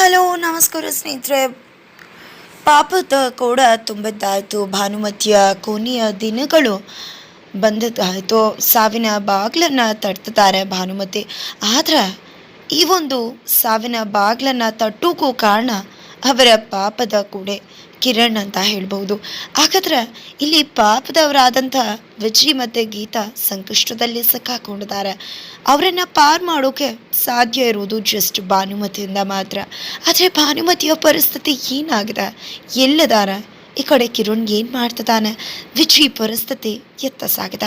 Hello, ನಮಸ್ಕಾರ ಸ್ನೇಹಿತರೆ. ಪಾಪದ ಕೂಡ ತುಂಬಿದ್ದಾಯಿತು. ಭಾನುಮತಿಯ ಕೊನೆಯ ದಿನಗಳು ಬಂದದ್ದಾಯಿತು. ಸಾವಿನ ಬಾಗಿಲನ್ನು ತಟ್ತಿದ್ದಾರೆ ಭಾನುಮತಿ. ಆದರೆ ಈ ಒಂದು ಸಾವಿನ ಬಾಗಿಲನ್ನು ತಟ್ಟೋಕ್ಕೂ ಕಾರಣ ಅವರ ಪಾಪದ ಕೂಡೆ ಕಿರಣ್ ಅಂತ ಹೇಳ್ಬೋದು ಹಾಗಾದ್ರೆ ಇಲ್ಲಿ ಪಾಪದವರಾದಂಥ ವಿಜಿ ಮತ್ತು ಗೀತಾ ಸಂಕಷ್ಟದಲ್ಲಿ ಸಿಕ್ಕಾಕೊಂಡಿದ್ದಾರೆ. ಅವರನ್ನು ಪಾರ್ ಮಾಡೋಕೆ ಸಾಧ್ಯ ಇರೋದು ಜಸ್ಟ್ ಭಾನುಮತಿಯಿಂದ ಮಾತ್ರ. ಆದರೆ ಭಾನುಮತಿಯ ಪರಿಸ್ಥಿತಿ ಏನಾಗಿದೆ? ಎಲ್ಲಿದ್ದಾರೆ? ಈ ಕಡೆ ಕಿರಣ್ ಏನು ಮಾಡ್ತಿದ್ದಾನೆ? ವಿಜಿ ಪರಿಸ್ಥಿತಿ ಎತ್ತ ಸಾಗಿದ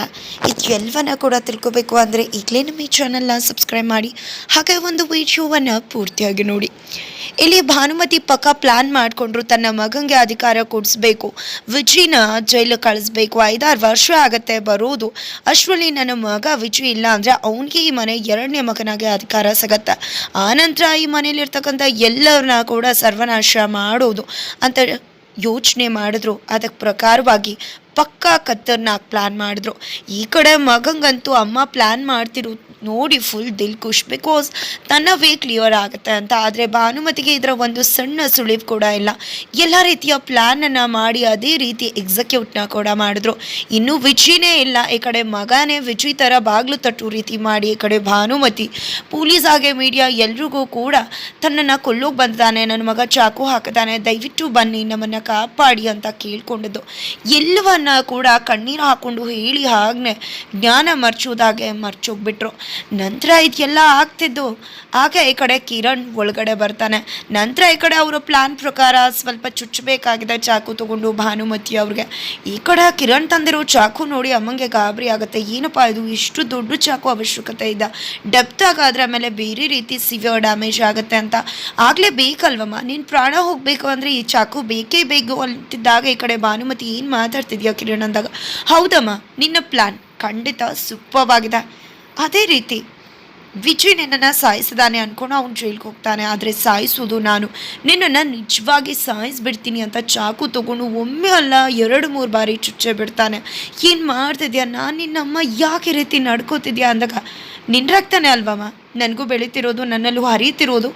ಇದೆಲ್ಲವನ್ನ ಕೂಡ ತಿಳ್ಕೊಬೇಕು ಅಂದರೆ ಈಗಲೇ ನಮ್ಮ ಈ ಚಾನಲ್ನ ಸಬ್ಸ್ಕ್ರೈಬ್ ಮಾಡಿ, ಹಾಗೆ ಒಂದು ವಿಡಿಯೋವನ್ನು ಪೂರ್ತಿಯಾಗಿ ನೋಡಿ. ಇಲ್ಲಿ ಭಾನುಮತಿ ಪಕ್ಕ ಪ್ಲಾನ್ ಮಾಡಿಕೊಂಡ್ರು ತನ್ನ ಮಗಂಗೆ ಅಧಿಕಾರ ಕೊಡಿಸ್ಬೇಕು. ವಿಜಿನ ಜೈಲು ಕಳಿಸ್ಬೇಕು. ಐದಾರು ವರ್ಷ ಆಗತ್ತೆ ಬರೋದು. ಅಷ್ಟರಲ್ಲಿ ನನ್ನ ಮಗ ವಿಜಿ ಇಲ್ಲ ಅಂದರೆ ಅವನಿಗೆ ಈ ಮನೆ ಎರಡನೇ ಮಗನಾಗೆ ಅಧಿಕಾರ ಸಿಗತ್ತೆ. ಆನಂತರ ಈ ಮನೇಲಿರ್ತಕ್ಕಂಥ ಎಲ್ಲರನ್ನ ಕೂಡ ಸರ್ವನಾಶ ಮಾಡೋದು ಅಂತ ಯೋಚನೆ ಮಾಡಿದ್ರು. ಅದಕ್ಕೆ ಪ್ರಕಾರವಾಗಿ ಪಕ್ಕಾ ಕತ್ತರ್ನಾಕ್ ಪ್ಲ್ಯಾನ್ ಮಾಡಿದ್ರು. ಈ ಕಡೆ ಮಗಂಗಂತೂ ಅಮ್ಮ ಪ್ಲ್ಯಾನ್ ಮಾಡ್ತಿರೋ ನೋಡಿ ಫುಲ್ ದಿಲ್ ಖುಷ್ ಬಿಕಾಸ್ ತನ್ನ ವೇ ಕ್ಲಿಯರ್ ಆಗುತ್ತೆ ಅಂತ. ಆದರೆ ಭಾನುಮತಿಗೆ ಇದರ ಒಂದು ಸಣ್ಣ ಸುಳಿವು ಕೂಡ ಇಲ್ಲ. ಎಲ್ಲ ರೀತಿಯ ಪ್ಲ್ಯಾನನ್ನು ಮಾಡಿ ಅದೇ ರೀತಿ ಎಕ್ಸಿಕ್ಯೂಟ್ನ ಕೂಡ ಮಾಡಿದ್ರು. ಇನ್ನೂ ವಿಜಿನೇ ಇಲ್ಲ. ಈ ಕಡೆ ಮಗನೇ ವಿಜಿ ಥರ ಬಾಗಿಲು ತಟ್ಟು ರೀತಿ ಮಾಡಿ ಈ ಕಡೆ ಭಾನುಮತಿ. ಪೊಲೀಸ್ ಹಾಗೆ ಮೀಡಿಯಾ ಎಲ್ರಿಗೂ ಕೂಡ ತನ್ನನ್ನು ಕೊಲ್ಲೋಗಿ ಬಂದಿದ್ದಾನೆ. ನನ್ನ ಮಗ ಚಾಕು ಹಾಕಿದ್ದಾನೆ ದಯವಿಟ್ಟು ಬನ್ನಿ, ನಮ್ಮನ್ನು ಕಾಪಾಡಿ ಅಂತ ಕೇಳ್ಕೊಂಡಿದ್ದು. ಎಲ್ಲವನ್ನ ಕೂಡ ಕಣ್ಣೀರು ಹಾಕೊಂಡು ಹೇಳಿ ಹಾಗೆ ಜ್ಞಾನ ಮರ್ಚೋದಾಗೆ ಮರ್ಚೋಗ್ಬಿಟ್ರು. ನಂತರ ಇದೆಲ್ಲ ಆಗ್ತಿದ್ದು. ಆಗ ಈ ಕಡೆ ಕಿರಣ್ ಒಳಗಡೆ ಬರ್ತಾನೆ. ನಂತರ ಈ ಕಡೆ ಅವರ ಪ್ಲಾನ್ ಪ್ರಕಾರ ಸ್ವಲ್ಪ ಚುಚ್ಚಬೇಕಾಗಿದೆ ಚಾಕು ತಗೊಂಡು ಭಾನುಮತಿ ಅವ್ರಿಗೆ. ಈ ಕಡೆ ಕಿರಣ್ ತಂದಿರೋ ಚಾಕು ನೋಡಿ ಅಮ್ಮಂಗೆ ಗಾಬರಿ ಆಗುತ್ತೆ. ಏನಪ್ಪ ಇದು? ಇಷ್ಟು ದೊಡ್ಡ ಚಾಕು ಅವಶ್ಯಕತೆ ಇದೆ. ಡೆಪ್ತ್ ಆಗಾದ್ರೆ ಆಮೇಲೆ ಬೇರೆ ರೀತಿ ಸಿವಿಯರ್ ಡ್ಯಾಮೇಜ್ ಆಗುತ್ತೆ ಅಂತ. ಆಗಲೇ ಬೇಕಲ್ವಮ್ಮ? ನೀನು ಪ್ರಾಣ ಹೋಗಬೇಕು ಅಂದರೆ ಈ ಚಾಕು ಬೇಕೇ ಬೇಕು ಅಂತಿದ್ದಾಗ ಈ ಕಡೆ ಭಾನುಮತಿ ಏನು ಮಾತಾಡ್ತಿದ್ಯಾ ಕಿರಣ್ ಅಂದಾಗ? ಹೌದಮ್ಮ, ನಿನ್ನ ಪ್ಲಾನ್ ಖಂಡಿತ ಸೂಪರ್ವಾಗಿದೆ ಅದೇ ರೀತಿ ವಿಜಯ್ ನಿನ್ನನ್ನು ಸಾಯಿಸಿದಾನೆ ಅಂದ್ಕೊಂಡು ಅವ್ನು ಜೈಲ್ಗೆ ಹೋಗ್ತಾನೆ, ಆದರೆ ಸಾಯಿಸೋದು ನಾನು. ನಿನ್ನನ್ನು ನಿಜವಾಗಿ ಸಾಯಿಸ್ಬಿಡ್ತೀನಿ ಅಂತ ಚಾಕು ತೊಗೊಂಡು ಒಮ್ಮೆ ಅಲ್ಲ ಎರಡು ಮೂರು ಬಾರಿ ಚುಚ್ಚೆ ಬಿಡ್ತಾನೆ. ಏನು ಮಾಡ್ತಿದ್ಯಾ? ನಾನು ನಿನ್ನಮ್ಮ ಯಾಕೆ ರೀತಿ ನಡ್ಕೋತಿದ್ಯಾ ಅಂದಾಗ ನಿನ್ನ ರಕ್ತನೇ ಅಲ್ವಮ್ಮ ನನಗೂ ಬೆಳೀತಿರೋದು, ನನ್ನಲ್ಲೂ ಹರಿತಿರೋದು.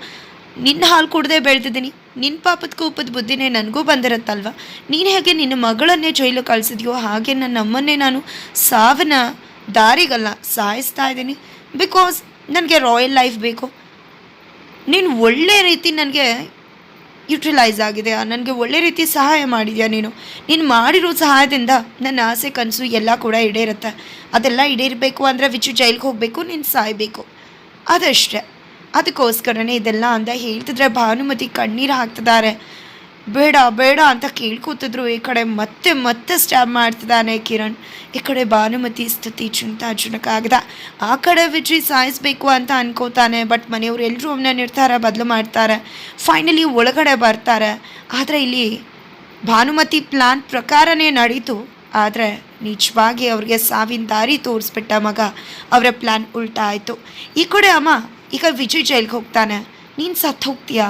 ನಿನ್ನ ಹಾಲು ಕುಡ್ದೇ ಬೆಳೆದಿದ್ದೀನಿ. ನಿನ್ನ ಪಾಪದ ಕೂಪದ ಬುದ್ಧಿನೇ ನನಗೂ ಬಂದಿರತ್ತಲ್ವ? ನೀನು ಹೇಗೆ ನಿನ್ನ ಮಗಳನ್ನೇ ಜೈಲು ಕಳಿಸಿದ್ಯೋ ಹಾಗೆ ನನ್ನ ಅಮ್ಮನ್ನೇ ನಾನು ಸಾವಿನ ದಾರಿಗಲ್ಲ ಸಾಯಿಸ್ತಾ ಇದ್ದೀನಿ. ಬಿಕಾಸ್ ನನಗೆ ರಾಯಲ್ ಲೈಫ್ ಬೇಕು. ನೀನು ಒಳ್ಳೆ ರೀತಿ ನನಗೆ ಯುಟಿಲೈಸ್ ಆಗಿದೆ ನನಗೆ ಒಳ್ಳೆ ರೀತಿ ಸಹಾಯ ಮಾಡಿದೆಯಾ ನೀನು? ನೀನು ಮಾಡಿರೋ ಸಹಾಯದಿಂದ ನನ್ನ ಆಸೆ, ಕನಸು ಎಲ್ಲ ಕೂಡ ಈಡೇರುತ್ತೆ. ಅದೆಲ್ಲ ಈಡೇರಬೇಕು ಅಂದರೆ ವಿಚು ಜೈಲಿಗೆ ಹೋಗಬೇಕು, ನೀನು ಸಾಯಬೇಕು. ಅದಷ್ಟೇ. ಅದಕ್ಕೋಸ್ಕರನೇ ಇದೆಲ್ಲ ಅಂತ ಹೇಳ್ತಿದ್ರೆ ಭಾನುಮತಿ ಕಣ್ಣೀರು ಹಾಕ್ತಿದ್ದಾರೆ. ಬೇಡ ಬೇಡ ಅಂತ ಕೇಳ್ಕೊತಿದ್ರು. ಈ ಕಡೆ ಮತ್ತೆ ಮತ್ತೆ ಸ್ಟ್ಯಾಬ್ ಮಾಡ್ತಿದ್ದಾನೆ ಕಿರಣ್. ಈ ಕಡೆ ಭಾನುಮತಿ, ಸ್ಥಿತಿ ಚಿಂತಾಜನಕ ಆಗಿದೆ ಆ ಕಡೆ ವಿಜಯ್ ಸಾಯಿಸ್ಬೇಕು ಅಂತ ಅನ್ಕೋತಾನೆ ಬಟ್ ಮನೆಯವರು ಎಲ್ಲರೂ ಅವನ ನಿರ್ಧಾರ ಬದಲು ಮಾಡ್ತಾರೆ. ಫೈನಲಿ ಒಳಗಡೆ ಬರ್ತಾರೆ. ಆದರೆ ಇಲ್ಲಿ ಭಾನುಮತಿ ಪ್ಲಾನ್ ಪ್ರಕಾರನೇ ನಡೀತು. ಆದರೆ ನಿಜವಾಗಿ ಅವ್ರಿಗೆ ಸಾವಿನ ದಾರಿ ತೋರಿಸ್ಬಿಟ್ಟ ಮಗ. ಅವರ ಪ್ಲ್ಯಾನ್ ಉಲ್ಟಾ ಆಯಿತು ಈ ಕಡೆ ಅಮ್ಮ, ಈಗ ವಿಜಯ್ ಜೈಲ್ಗೆ ಹೋಗ್ತಾನೆ. ನೀನು ಸತ್ತು ಹೋಗ್ತೀಯಾ?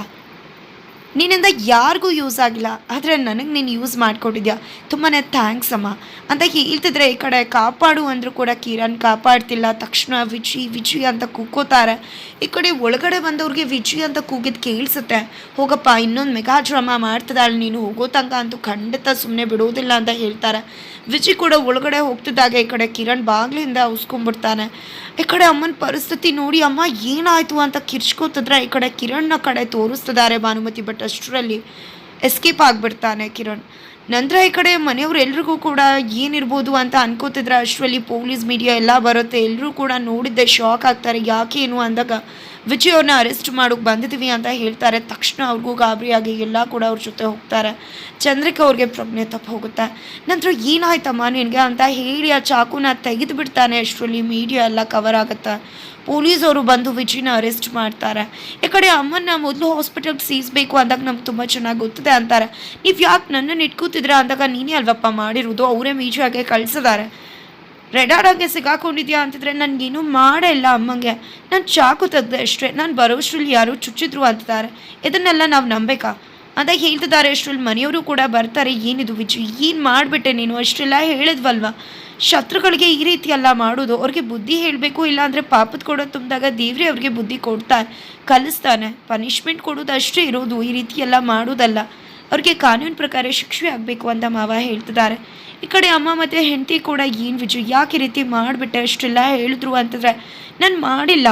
ನಿನ್ನಿಂದ ಯಾರಿಗೂ ಯೂಸ್ ಆಗಿಲ್ಲ. ಆದರೆ ನನಗೆ ನೀನು ಯೂಸ್ ಮಾಡಿಕೊಟ್ಟಿದ್ಯಾ. ತುಂಬಾ ಥ್ಯಾಂಕ್ಸ್ ಅಮ್ಮ. ಅಂತ ಹೇಳ್ತಿದ್ರೆ ಈ ಕಡೆ ಕಾಪಾಡು ಅಂದರೂ ಕೂಡ ಕಿರಣ್ ಕಾಪಾಡ್ತಿಲ್ಲ. ತಕ್ಷಣ ವಿಜಿ ವಿಜಿ ಅಂತ ಕೂಕೋತಾರೆ. ಈ ಕಡೆ ಒಳಗಡೆ ಬಂದವ್ರಿಗೆ ವಿಜಿ ಅಂತ ಕೂಗಿದ್ ಕೇಳಿಸುತ್ತೆ. ಹೋಗಪ್ಪ, ಇನ್ನೊಂದು ಮೆಗಾ ಡ್ರಾಮಾ ಮಾಡ್ತಿದ್ದಾಳೆ. ನೀನು ಹೋಗೋ ತನಕ ಅಂತೂ ಖಂಡಿತ ಸುಮ್ಮನೆ ಬಿಡೋದಿಲ್ಲ ಅಂತ ಹೇಳ್ತಾರೆ. ವಿಜಿ ಕೂಡ ಒಳಗಡೆ ಹೋಗ್ತಿದ್ದಾಗ ಈ ಕಡೆ ಕಿರಣ್ ಬಾಗಿಲಿಂದ ಉಸ್ಕೊಂಡ್ಬಿಡ್ತಾನೆ. ಈ ಕಡೆ ಅಮ್ಮನ ಪರಿಸ್ಥಿತಿ ನೋಡಿ, ಅಮ್ಮ, ಏನಾಯ್ತು ಅಂತ ಕಿರ್ಚ್ಕೋತಿದ್ರೆ ಈ ಕಡೆ ಕಿರಣ್ನ ಕಡೆ ತೋರಿಸ್ತಿದ್ದಾರೆ ಭಾನುಮತಿ ಬಟ್ ಅಷ್ಟರಲ್ಲಿ ಎಸ್ಕೇಪ್ ಆಗಿಬಿಡ್ತಾನೆ ಕಿರಣ್. ನಂತರ ಈ ಕಡೆ ಮನೆಯವ್ರು ಎಲ್ರಿಗೂ ಕೂಡ ಏನಿರ್ಬೋದು ಅಂತ ಅನ್ಕೋತಿದ್ರೆ ಅಷ್ಟರಲ್ಲಿ ಪೊಲೀಸ್ ಮೀಡಿಯಾ ಎಲ್ಲ ಬರುತ್ತೆ. ಎಲ್ಲರೂ ಕೂಡ ನೋಡಿದ್ದೆ ಶಾಕ್ ಆಗ್ತಾರೆ, ಯಾಕೆ ಏನು ಅಂದಾಗ ವಿಜಯ್ ಅವ್ರನ್ನ ಅರೆಸ್ಟ್ ಮಾಡೋಕೆ ಬಂದಿದ್ದೀವಿ ಅಂತ ಹೇಳ್ತಾರೆ. ತಕ್ಷಣ ಅವ್ರಿಗೂ ಗಾಬರಿಯಾಗಿ ಎಲ್ಲ ಕೂಡ ಅವ್ರ ಜೊತೆ ಹೋಗ್ತಾರೆ. ಚಂದ್ರಿಕಾ ಅವ್ರಿಗೆ ಪ್ರಜ್ಞೆ ತಪ್ಪು ಹೋಗುತ್ತೆ. ನಂತರ ಏನಾಯ್ತಮ್ಮ ನಿನಗೆ ಅಂತ ಹೇಳಿ ಆ ಚಾಕುನ ತೆಗೆದು ಬಿಡ್ತಾನೆ. ಅಷ್ಟರಲ್ಲಿ ಮೀಡಿಯಾ ಎಲ್ಲ ಕವರ್ ಆಗುತ್ತೆ. ಪೊಲೀಸವರು ಬಂದು ವಿಜಿನ ಅರೆಸ್ಟ್ ಮಾಡ್ತಾರೆ. ಈ ಕಡೆ ಅಮ್ಮನ್ನ ಮೊದಲು ಹಾಸ್ಪಿಟಲ್ಗೆ ಸೀಸ್ಬೇಕು ಅಂದಾಗ ನಮ್ಗೆ ತುಂಬ ಚೆನ್ನಾಗಿ ಗೊತ್ತಿದೆ ಅಂತಾರೆ. ನೀವು ಯಾಕೆ ನನ್ನನ್ನು ಇಟ್ಕೋತಿದ್ರ ಅಂದಾಗ ನೀನೇ ಅಲ್ವಪ್ಪ ಮಾಡಿರೋದು. ಅವರೇ ಮೀಡಿಯಾಗೆ ಕಳಿಸಿದ್ದಾರೆ. ರೆಡಾಡಾಗೆ ಸಿಗಾಕೊಂಡಿದ್ಯಾ ಅಂತಿದ್ರೆ ನನಗೇನು ಮಾಡೇ ಇಲ್ಲ ಅಮ್ಮಂಗೆ. ನಾನು ಚಾಕು ತೆಗ್ದೆ ಅಷ್ಟೇ. ನಾನು ಬರೋಷ್ಟ್ರಲ್ಲಿ ಯಾರು ಚುಚ್ಚಿದ್ರು ಅಂತಿದ್ದಾರೆ. ಇದನ್ನೆಲ್ಲ ನಾವು ನಂಬೇಕಾ? ಅಂತ ಹೇಳ್ತಿದ್ದಾರೆ ಅಷ್ಟ್ರಲ್ಲಿ ಮನೆಯವರು ಕೂಡ ಬರ್ತಾರೆ. ಏನಿದು ವಿಜು, ಏನು ಮಾಡಿಬಿಟ್ಟೆ ನೀನು? ಅಷ್ಟೆಲ್ಲ ಹೇಳಿದ್ವಲ್ವ? ಶತ್ರುಗಳಿಗೆ ಈ ರೀತಿ ಎಲ್ಲ ಮಾಡೋದು ಅವ್ರಿಗೆ ಬುದ್ಧಿ ಹೇಳಬೇಕು ಇಲ್ಲಾಂದರೆ ಪಾಪದ ಕೊಡೋ ತುಂಬಿದಾಗ ದೇವ್ರಿ ಅವ್ರಿಗೆ ಬುದ್ಧಿ ಕೊಡ್ತಾನೆ, ಕಲಿಸ್ತಾನೆ. ಪನಿಷ್ಮೆಂಟ್ ಕೊಡೋದು ಅಷ್ಟೇ ಇರೋದು. ಈ ರೀತಿ ಎಲ್ಲ ಮಾಡೋದಲ್ಲ. ಅವ್ರಿಗೆ ಕಾನೂನು ಪ್ರಕಾರ ಶಿಕ್ಷೆ ಆಗಬೇಕು ಅಂತ ಮಾವ ಹೇಳ್ತಿದ್ದಾರೆ. ಈ ಕಡೆ ಅಮ್ಮ ಮತ್ತು ಹೆಂಡತಿ ಕೂಡ ಏನು ವಿಜು, ಯಾಕೆ ಈ ರೀತಿ ಮಾಡಿಬಿಟ್ಟೆ ಅಷ್ಟೆಲ್ಲ ಹೇಳಿದ್ರು ಅಂತಂದರೆ, ನಾನು ಮಾಡಿಲ್ಲ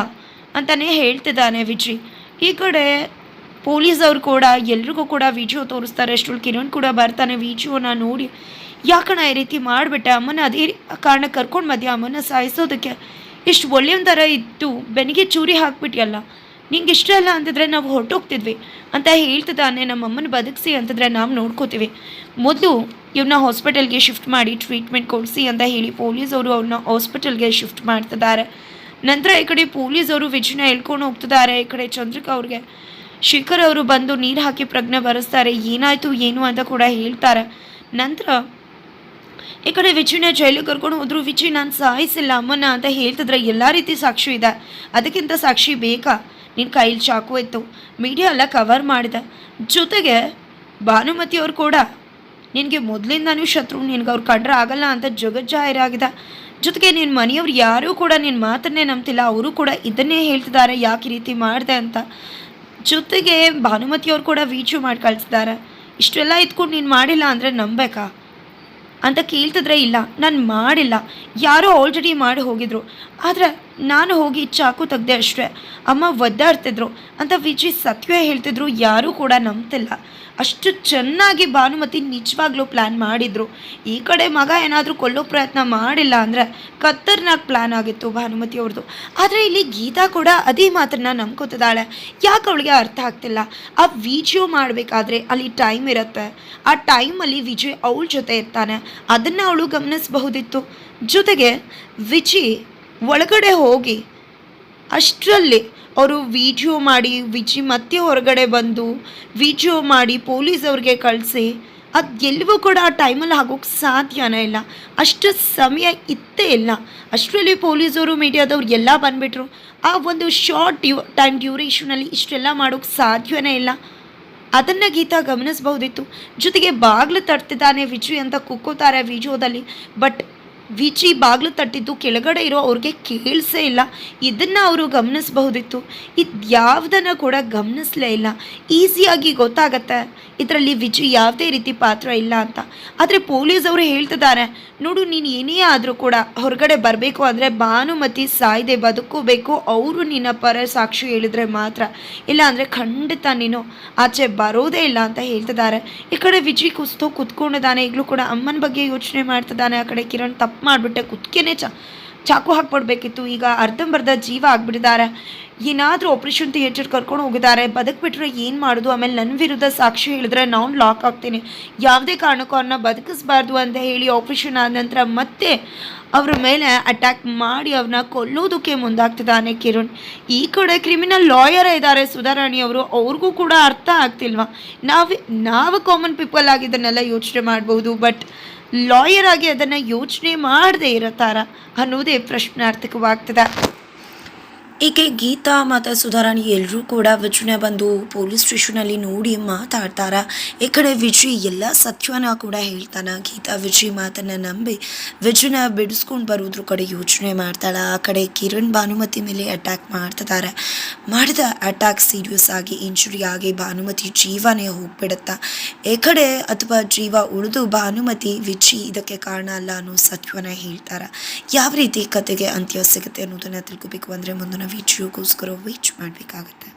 ಅಂತಲೇ ಹೇಳ್ತಿದ್ದಾನೆ ವಿಜಿ. ಈ ಕಡೆ ಪೊಲೀಸ್ ಅವ್ರು ಕೂಡ, ಎಲ್ರಿಗೂ ಕೂಡ ವಿಡಿಯೋ ತೋರಿಸ್ತಾರೆ. ಅಷ್ಟರಲ್ಲಿ ಕಿರಣ್ ಕೂಡ ಬರ್ತಾನೆ ವಿಡಿಯೋನ ನೋಡಿ, ಯಾಕಣ ಈ ರೀತಿ ಮಾಡಿಬಿಟ್ಟೆ? ಅಮ್ಮನ ಅದೇ ಕಾರಣ ಕರ್ಕೊಂಡು ಮಧ್ಯ ಅಮ್ಮನ ಸಾಯಿಸೋದಕ್ಕೆ. ಎಷ್ಟು ಒಳ್ಳೆಯ ಥರ ಇತ್ತು ಬೆನಿಗೆ ಚೂರಿ ಹಾಕ್ಬಿಟ್ಟಿಯಲ್ಲ ನಿಂಗೆ ಇಷ್ಟ ಇಲ್ಲ ಅಂತಿದ್ರೆ ನಾವು ಹೊರಟೋಗ್ತಿದ್ವಿ ಅಂತ ಹೇಳ್ತಿದ್ದಾನೆ ನಮ್ಮ ಅಮ್ಮನ ಬದುಕಿಸಿ ಅಂತಂದರೆ ನಾವು ನೋಡ್ಕೋತೀವಿ. ಮೊದಲು ಇವ್ನ ಹಾಸ್ಪಿಟಲ್ಗೆ ಶಿಫ್ಟ್ ಮಾಡಿ ಟ್ರೀಟ್ಮೆಂಟ್ ಕೊಡಿಸಿ ಅಂತ ಹೇಳಿ ಪೊಲೀಸವರು ಅವ್ರನ್ನ ಹಾಸ್ಪಿಟಲ್ಗೆ ಶಿಫ್ಟ್ ಮಾಡ್ತಿದ್ದಾರೆ. ನಂತರ ಈ ಕಡೆ ಪೊಲೀಸವರು ವಿಜಯನ ಹೇಳ್ಕೊಂಡು ಹೋಗ್ತಿದ್ದಾರೆ, ಈ ಕಡೆ ಚಂದ್ರಿಕಾ ಅವ್ರಿಗೆ. ಶಿಖರ್ ಅವರು ಬಂದು ನೀರು ಹಾಕಿ ಪ್ರಜ್ಞೆ ಬರೆಸ್ತಾರೆ, ಏನಾಯಿತು, ಏನು ಅಂತ ಕೂಡ ಹೇಳ್ತಾರೆ. ನಂತರ ಈ ಕಡೆ ವಿಜಯನ ಜೈಲಿಗೆ ಕರ್ಕೊಂಡು ಹೋದ್ರು. ವಿಜಯ್ ನಾನು ಸಾಯಿಸಿಲ್ಲ. ಅಮ್ಮನ ಅಂತ ಹೇಳ್ತಿದ್ರೆ ಎಲ್ಲ ರೀತಿ ಸಾಕ್ಷಿ ಇದೆ. ಅದಕ್ಕಿಂತ ಸಾಕ್ಷಿ ಬೇಕಾ? ನಿನ್ನ ಕೈಲಿ ಚಾಕು ಇತ್ತು ಮೀಡಿಯಾ ಎಲ್ಲ ಕವರ್ ಮಾಡಿದೆ. ಜೊತೆಗೆ ಭಾನುಮತಿ ಅವ್ರು ಕೂಡ, ನಿನಗೆ ಮೊದಲಿಂದನೂ ಶತ್ರು, ನಿನಗೆ ಅವ್ರು ಕಂಡ್ರೆ ಆಗಲ್ಲ ಅಂತ ಜಗಜ್ಜಾಹಿರಾಗಿದೆ. ಜೊತೆಗೆ ನಿನ್ನ ಮನೆಯವ್ರು ಯಾರೂ ಕೂಡ ನಿನ್ನ ಮಾತನ್ನೇ ನಂಬ್ತಿಲ್ಲ. ಅವರು ಕೂಡ ಇದನ್ನೇ ಹೇಳ್ತಿದ್ದಾರೆ. ಯಾಕೆ ರೀತಿ ಮಾಡಿದೆ ಅಂತ. ಜೊತೆಗೆ ಭಾನುಮತಿಯವ್ರು ಕೂಡ ವೀಚು ಮಾಡಿ ಕಳಿಸಿದ್ದಾರೆ. ಇಷ್ಟೆಲ್ಲ ಇದ್ಕೊಂಡು ನೀನು ಮಾಡಿಲ್ಲ ಅಂದರೆ ನಂಬೇಕಾ ಅಂತ ಕೇಳ್ತಿದ್ರೆ ಇಲ್ಲ. ನಾನು ಮಾಡಿಲ್ಲ. ಯಾರೋ ಆಲ್ರೆಡಿ ಮಾಡಿ ಹೋಗಿದ್ರು. ಆದರೆ ನಾನು ಹೋಗಿ ಚಾಕು ತೆಗ್ದೆ ಅಷ್ಟೇ. ಅಮ್ಮ ಒದ್ದಾಡ್ತಿದ್ರು ಅಂತ ವಿಜಿ ಸತ್ಯವೇ ಹೇಳ್ತಿದ್ರು, ಯಾರೂ ಕೂಡ ನಂಬ್ತಿಲ್ಲ. ಅಷ್ಟು ಚೆನ್ನಾಗಿ ಭಾನುಮತಿ ನಿಜವಾಗ್ಲೂ ಪ್ಲ್ಯಾನ್ ಮಾಡಿದ್ರು. ಈ ಕಡೆ ಮಗ ಏನಾದರೂ ಕೊಲ್ಲೋ ಪ್ರಯತ್ನ ಮಾಡಿಲ್ಲ ಅಂದರೆ ಕತ್ತರ್ನಾಗ ಪ್ಲ್ಯಾನ್ ಆಗಿತ್ತು ಭಾನುಮತಿ ಅವ್ರದ್ದು ಆದರೆ ಇಲ್ಲಿ ಗೀತಾ ಕೂಡ ಅದೇ ಮಾತನ್ನ ನಂಬ್ಕೋತಿದ್ದಾಳೆ. ಯಾಕೆ ಅವಳಿಗೆ ಅರ್ಥ ಆಗ್ತಿಲ್ಲ? ಆ ವಿಡಿಯೋ ಮಾಡಬೇಕಾದ್ರೆ ಅಲ್ಲಿ ಟೈಮ್ ಇರುತ್ತೆ. ಆ ಟೈಮಲ್ಲಿ ವಿಜಯ್ ಅವಳ ಜೊತೆ ಇರ್ತಾನೆ. ಅದನ್ನು ಅವಳು ಗಮನಿಸಬಹುದಿತ್ತು. ಜೊತೆಗೆ ವಿಜಯ್ ಒಳಗಡೆ ಹೋಗಿ ಅಷ್ಟರಲ್ಲಿ ಅವರು ವಿಡಿಯೋ ಮಾಡಿ, ವಿಜಿ ಮತ್ತೆ ಹೊರಗಡೆ ಬಂದು ವಿಡಿಯೋ ಮಾಡಿ ಪೊಲೀಸ್ ಅವ್ರಿಗೆ ಕಳಿಸಿ ಅದು ಎಲ್ಲವೂ ಕೂಡ ಆ ಟೈಮಲ್ಲಿ ಆಗೋಕ್ಕೆ ಸಾಧ್ಯನೇ ಇಲ್ಲ. ಅಷ್ಟು ಸಮಯ ಇತ್ತೇ ಇಲ್ಲ. ಅಷ್ಟರಲ್ಲಿ ಪೊಲೀಸವರು ಮೀಡಿಯಾದವ್ರು ಎಲ್ಲ ಬಂದುಬಿಟ್ರು. ಆ ಒಂದು ಶಾರ್ಟ್ ಡ್ಯೂ ಟೈಮ್ ಡ್ಯೂರೇಷನಲ್ಲಿ ಇಷ್ಟೆಲ್ಲ ಮಾಡೋಕ್ಕೆ ಸಾಧ್ಯವೇ ಇಲ್ಲ. ಅದನ್ನು ಗೀತಾ ಗಮನಿಸಬಹುದಿತ್ತು. ಜೊತೆಗೆ ಬಾಗಿಲು ತಟ್ತಿದ್ದಾನೆ ವಿಜಯ್ ಅಂತ ಕುಕ್ಕೋತಾರೆ ವಿಡಿಯೋದಲ್ಲಿ ಬಟ್ ವಿಜಿ ಬಾಗಿಲು ತಟ್ಟಿದ್ದು, ಕೆಳಗಡೆ ಇರೋ ಅವ್ರಿಗೆ ಕೇಳಿಸೇ ಇಲ್ಲ. ಇದನ್ನು ಅವರು ಗಮನಿಸಬಹುದಿತ್ತು. ಇದು ಯಾವುದನ್ನು ಕೂಡ ಗಮನಿಸಲೇ ಇಲ್ಲ. ಈಸಿಯಾಗಿ ಗೊತ್ತಾಗತ್ತೆ. ಇದರಲ್ಲಿ ವಿಜಿ ಯಾವುದೇ ರೀತಿ ಪಾತ್ರ ಇಲ್ಲ ಅಂತ. ಆದರೆ ಪೊಲೀಸ್ ಅವರು ಹೇಳ್ತಿದ್ದಾರೆ, ನೋಡು, ನೀನು ಏನೇ ಆದರೂ ಕೂಡ ಹೊರಗಡೆ ಬರಬೇಕು ಅಂದರೆ ಭಾನುಮತಿ ಸಾಯ್ದೆ ಬದುಕೋಬೇಕು ಅವರು ನಿನ್ನ ಪರ ಸಾಕ್ಷಿ ಹೇಳಿದ್ರೆ ಮಾತ್ರ. ಇಲ್ಲ ಅಂದರೆ ಖಂಡಿತ ನೀನು ಆಚೆ ಬರೋದೇ ಇಲ್ಲ ಅಂತ ಹೇಳ್ತಿದ್ದಾರೆ. ಈ ಕಡೆ ವಿಜಿ ಕುಸ್ತೋ ಕೂತ್ಕೊಂಡಿದ್ದಾನೆ ಈಗಲೂ ಕೂಡ ಅಮ್ಮನ ಬಗ್ಗೆ ಯೋಚನೆ ಮಾಡ್ತಿದ್ದಾನೆ. ಆ ಕಡೆ ಕಿರಣ್ ತಪ್ಪು ಮಾಡಿಬಿಟ್ಟೆ. ಕುತ್ಕೇನೆ ಚ, ಚಾಕು ಹಾಕ್ಬಿಡ್ಬೇಕಿತ್ತು. ಈಗ ಅರ್ಧಂಬರ್ಧ ಜೀವ ಆಗ್ಬಿಟ್ಟಿದ್ದಾರೆ. ಏನಾದರೂ ಆಪ್ರೇಷನ್ ಥಿಯೇಟರ್ ಕರ್ಕೊಂಡು ಹೋಗಿದ್ದಾರೆ. ಬದುಕ್ಬಿಟ್ರೆ ಏನು ಮಾಡೋದು? ಆಮೇಲೆ ನನ್ನ ವಿರುದ್ಧ ಸಾಕ್ಷಿ ಹೇಳಿದ್ರೆ ನಾನು ಲಾಕ್ ಆಗ್ತೀನಿ. ಯಾವುದೇ ಕಾರಣಕ್ಕೂ ಅವ್ರನ್ನ ಬದುಕಿಸ್ಬಾರ್ದು ಅಂತ ಹೇಳಿ ಆಪ್ರೇಷನ್ ಆದ ನಂತರ ಮತ್ತೆ ಅವ್ರ ಮೇಲೆ ಅಟ್ಯಾಕ್ ಮಾಡಿ ಅವ್ರನ್ನ ಕೊಲ್ಲೋದಕ್ಕೆ ಮುಂದಾಗ್ತಿದ್ದಾನೆ ಕಿರಣ್. ಈ ಕಡೆ ಕ್ರಿಮಿನಲ್ ಲಾಯರ್ ಇದ್ದಾರೆ ಸುಧಾರಾಣಿ ಅವರು. ಅವ್ರಿಗೂ ಕೂಡ ಅರ್ಥ ಆಗ್ತಿಲ್ವಾ? ನಾವು ನಾವು ಕಾಮನ್ ಪೀಪಲ್ ಆಗಿದ್ದನ್ನೆಲ್ಲ ಯೋಚನೆ ಮಾಡ್ಬೋದು. ಬಟ್ ಲಾಯರ್ ಆಗಿ ಅದನ್ನು ಯೋಚನೆ ಮಾಡದೇ ಇರತ್ತಾರ ಅನ್ನೋದೇ ಪ್ರಶ್ನಾರ್ಥಕವಾಗ್ತದೆ. ಈಕೆ ಗೀತಾ ಮತ್ತು ಸುಧಾರಾಣಿ ಎಲ್ಲರೂ ಕೂಡ ವಿಜಯನ ಬಂದು ಪೊಲೀಸ್ ಸ್ಟೇಷನಲ್ಲಿ ನೋಡಿ ಮಾತಾಡ್ತಾರ? ಈ ಕಡೆ ವಿಜಯ್ ಎಲ್ಲ ಸತ್ಯವನ್ನ ಕೂಡ ಹೇಳ್ತಾನೆ? ಗೀತಾ ವಿಜಯ್ ಮಾತನ್ನು ನಂಬಿ ವಿಜಯನ ಬಿಡಿಸ್ಕೊಂಡು ಬರೋದ್ರ ಕಡೆ ಯೋಚನೆ ಮಾಡ್ತಾಳೆ? ಆ ಕಡೆ ಕಿರಣ್ ಭಾನುಮತಿ ಮೇಲೆ ಅಟ್ಯಾಕ್ ಮಾಡ್ತಿದ್ದಾರೆ ಮಾಡಿದ ಅಟ್ಯಾಕ್ ಸೀರಿಯಸ್ ಆಗಿ ಇಂಜುರಿ ಆಗಿ ಭಾನುಮತಿ ಜೀವನೇ ಹೋಗ್ಬಿಡುತ್ತಾ? ಈ ಕಡೆ ಅಥವಾ ಜೀವ ಉಳಿದು ಭಾನುಮತಿ ವಿಜಯ್ ಇದಕ್ಕೆ ಕಾರಣ ಅಲ್ಲ ಅನ್ನೋ ಸತ್ಯವನ್ನ ಹೇಳ್ತಾರೆ? ಯಾವ ರೀತಿ ಕತೆಗೆ ಅಂತ್ಯ ಸಿಗುತ್ತೆ ಅನ್ನೋದನ್ನು ತಿಳ್ಕೊಬೇಕು ಅಂದರೆ ಮುಂದಿನ ವಿಡಿಯೋಗೋಸ್ಕರ ವೇಟ್ ಮಾಡಬೇಕಾಗತ್ತೆ.